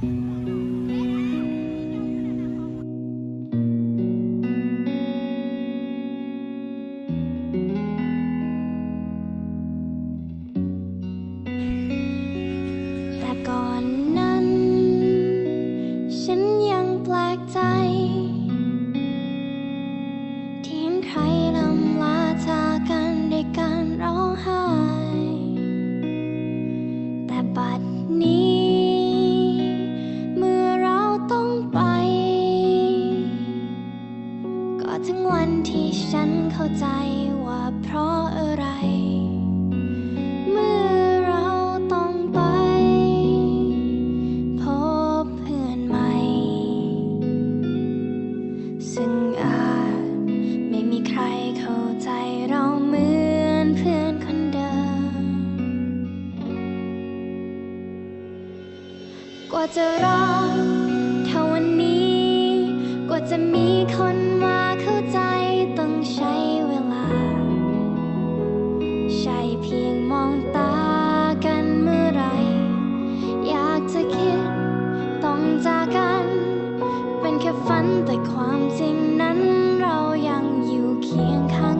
แต่ก่อนนั้น ฉันยังแปลกใจ ที่เห็นใครลำลาจากกันด้วยการร้องไห้ แต่บัด ว่าจะรอเท่าวันนี้ กว่าจะมีคนมาเข้าใจต้องใช้เวลา ใช่เพียงมองตากันเมื่อไร อยากจะคิดต้องจากกัน เป็นแค่ฝันแต่ความจริงนั้นเรายังอยู่เคียงข้าง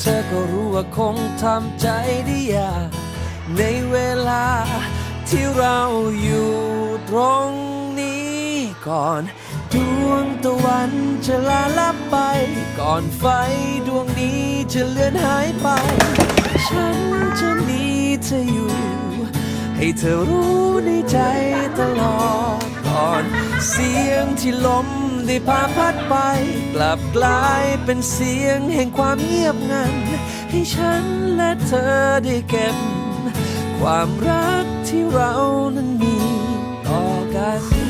เธอก็รู้ว่าคงทำใจได้ยากในเวลาที่เราอยู่ตรงนี้ก่อนดวงตะวันจะลาลับไป ก่อนไฟดวงนี้จะเลือนหายไป ฉันจะมีเธออยู่ ให้เธอรู้ในใจตลอดก่อน เสียงที่ล้ม ได้พาพัดไป กลับกลายเป็นเสียงแห่งความเงียบงัน ให้ฉันและเธอได้เก็บ ความรักที่เรานั้นมีต่อกัน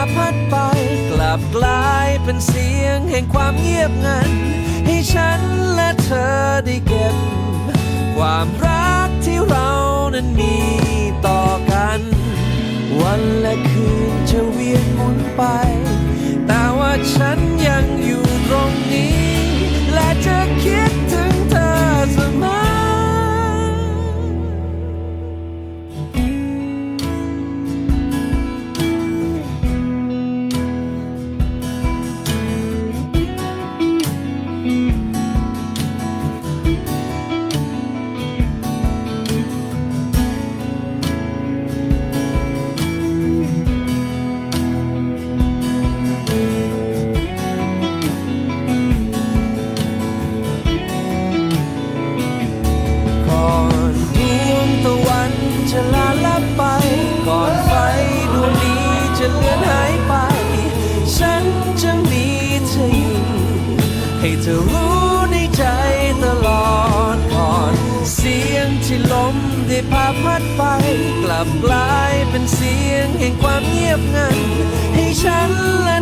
ัด เป็นเสียงแห่งความเงียบงัน ให้ฉันและเธอได้เก็บ ความรักที่เรานั้นมีต่อายไป ฉันจะมีเธออยู่ ให้เธอรู้ในใจตลอดก่อน เสียงที่ลมได้พาพัดไป กลับกลายเป็นเสียงแห่งความเงียบงัน ให้ฉันละ